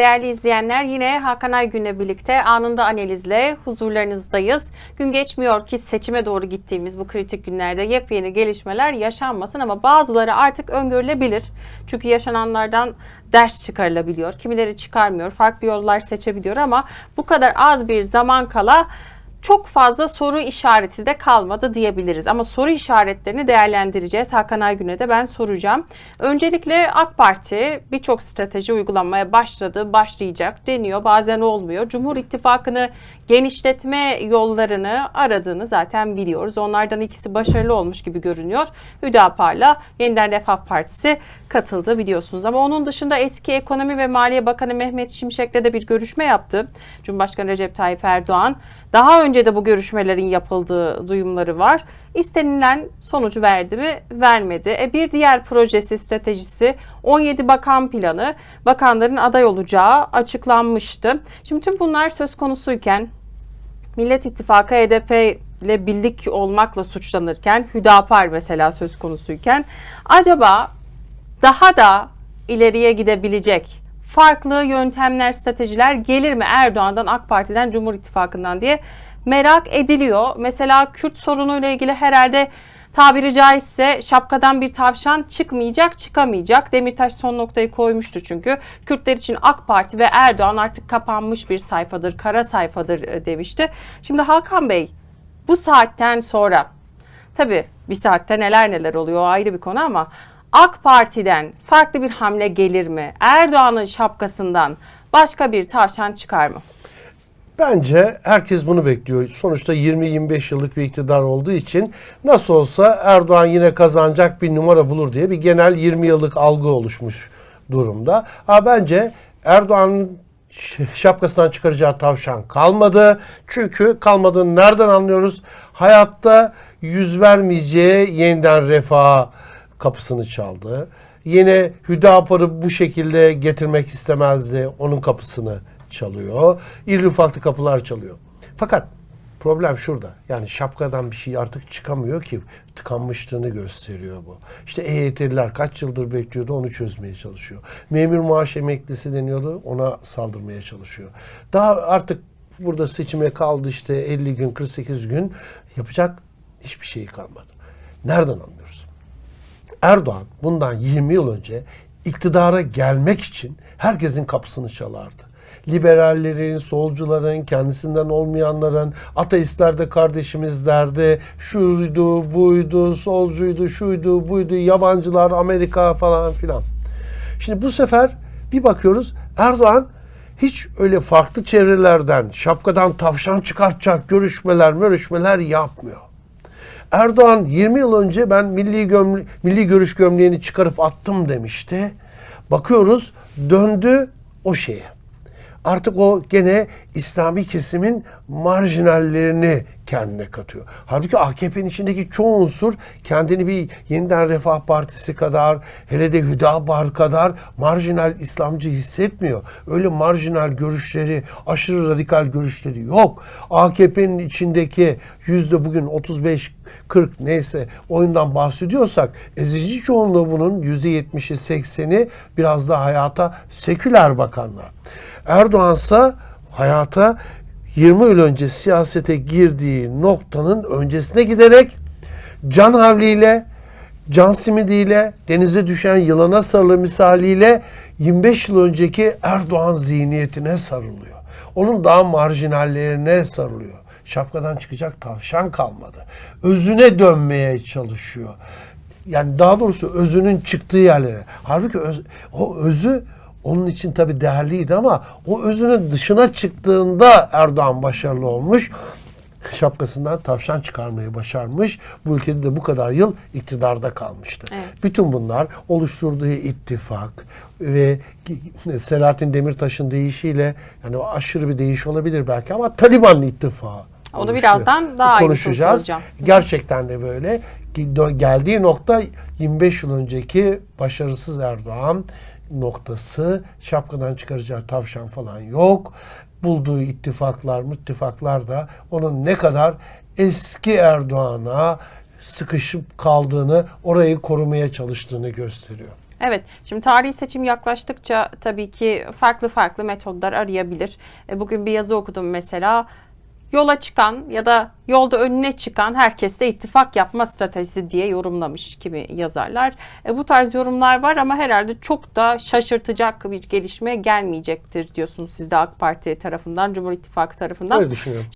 Değerli izleyenler yine Hakan Aygün'le birlikte anında analizle huzurlarınızdayız. Gün geçmiyor ki seçime doğru gittiğimiz bu kritik günlerde yepyeni gelişmeler yaşanmasın ama bazıları artık öngörülebilir. Çünkü yaşananlardan ders çıkarılabiliyor. Kimileri çıkarmıyor, farklı yollar seçebiliyor ama bu kadar az bir zaman kala çok fazla soru işareti de kalmadı diyebiliriz. Ama soru işaretlerini değerlendireceğiz. Hakan Aygün'e de ben soracağım. Öncelikle AK Parti birçok strateji uygulanmaya başladı, başlayacak deniyor. Bazen olmuyor. Cumhur İttifakı'nı genişletme yollarını aradığını zaten biliyoruz. Onlardan ikisi başarılı olmuş gibi görünüyor. Hüdapar'la Yeniden Refah Partisi katıldı biliyorsunuz. Ama onun dışında eski Ekonomi ve Maliye Bakanı Mehmet Şimşek'le de bir görüşme yaptı. Cumhurbaşkanı Recep Tayyip Erdoğan. Daha önce de bu görüşmelerin yapıldığı duyumları var. İstenilen sonucu verdi mi? Vermedi. E bir diğer projesi, stratejisi 17 bakan planı bakanların aday olacağı açıklanmıştı. Şimdi tüm bunlar söz konusuyken Millet İttifakı HDP ile birlik olmakla suçlanırken Hüdapar mesela söz konusuyken acaba daha da ileriye gidebilecek farklı yöntemler, stratejiler gelir mi Erdoğan'dan, AK Parti'den, Cumhur İttifakı'ndan diye merak ediliyor. Mesela Kürt sorunuyla ilgili herhalde tabiri caizse şapkadan bir tavşan çıkmayacak, çıkamayacak. Demirtaş son noktayı koymuştu çünkü. Kürtler için AK Parti ve Erdoğan artık kapanmış bir sayfadır, kara sayfadır e, demişti. Şimdi Hakan Bey bu saatten sonra tabii bir saatte neler neler oluyor ayrı bir konu ama AK Parti'den farklı bir hamle gelir mi? Erdoğan'ın şapkasından başka bir tavşan çıkar mı? Bence herkes bunu bekliyor. Sonuçta 20-25 yıllık bir iktidar olduğu için nasıl olsa Erdoğan yine kazanacak bir numara bulur diye bir genel 20 yıllık algı oluşmuş durumda. Ha bence Erdoğan'ın şapkasından çıkaracağı tavşan kalmadı. Çünkü kalmadığını nereden anlıyoruz? Hayatta yüz vermeyeceği yeniden refaha kapısını çaldı. Yine Hüdapar'ı bu şekilde getirmek istemezdi. Onun kapısını çalıyor. İrili ufaklı kapılar çalıyor. Fakat problem şurada. Yani şapkadan bir şey artık çıkamıyor ki tıkanmışlığını gösteriyor bu. İşte EYT'liler kaç yıldır bekliyordu onu çözmeye çalışıyor. Memur maaş emeklisi deniyordu ona saldırmaya çalışıyor. Daha artık burada seçime kaldı işte 50 gün 48 gün yapacak hiçbir şey kalmadı. Nereden anlıyoruz? Erdoğan bundan 20 yıl önce iktidara gelmek için herkesin kapısını çalardı. Liberallerin, solcuların, kendisinden olmayanların, ateistler de kardeşimiz derdi. Şuydu, buydu, solcuydu, şuydu, buydu, yabancılar, Amerika falan filan. Şimdi bu sefer bir bakıyoruz Erdoğan hiç öyle farklı çevrelerden, şapkadan tavşan çıkartacak görüşmeler, görüşmeler yapmıyor. Erdoğan 20 yıl önce ben milli gömle milli görüş gömleğini çıkarıp attım demişti. Bakıyoruz döndü o şeye. Artık o gene İslami kesimin marjinallerini kendine katıyor. Halbuki AKP'nin içindeki çoğu unsur kendini bir yeniden Refah Partisi kadar, hele de Hüdapar kadar marjinal İslamcı hissetmiyor. Öyle marjinal görüşleri, aşırı radikal görüşleri yok. AKP'nin içindeki yüzde bugün 35 40 neyse oyundan bahsediyorsak ezici çoğunluğu bunun yüzde 70'i 80'i biraz da hayata seküler bakanlar. Erdoğansa hayata 20 yıl önce siyasete girdiği noktanın öncesine giderek can havliyle, can simidiyle, denize düşen yılana sarılı misaliyle 25 yıl önceki Erdoğan zihniyetine sarılıyor. Onun daha marjinallerine sarılıyor. Şapkadan çıkacak tavşan kalmadı. Özüne dönmeye çalışıyor. Yani daha doğrusu özünün çıktığı yerlere. Halbuki öz- o özü onun için tabii değerliydi ama o özünün dışına çıktığında Erdoğan başarılı olmuş. Şapkasından tavşan çıkarmayı başarmış. Bu ülkede de bu kadar yıl iktidarda kalmıştı. Evet. Bütün bunlar oluşturduğu ittifak ve Selahattin Demirtaş'ın deyişiyle yani aşırı bir değiş olabilir belki ama Taliban ittifakı. Onu oluşuyor. birazdan daha konuşacağız. Gerçekten de böyle. Geldiği nokta 25 yıl önceki başarısız Erdoğan noktası. Şapkadan çıkaracağı tavşan falan yok. Bulduğu ittifaklar, müttifaklar da onun ne kadar eski Erdoğan'a sıkışıp kaldığını, orayı korumaya çalıştığını gösteriyor. Evet, şimdi tarihi seçim yaklaştıkça tabii ki farklı farklı metodlar arayabilir. E, Bugün bir yazı okudum mesela. Yola çıkan ya da yolda önüne çıkan herkesle ittifak yapma stratejisi diye yorumlamış kimi yazarlar. E, bu tarz yorumlar var ama herhalde çok da şaşırtacak bir gelişme gelmeyecektir diyorsunuz siz de AK Parti tarafından, Cumhur İttifakı tarafından. Öyle düşünüyorum.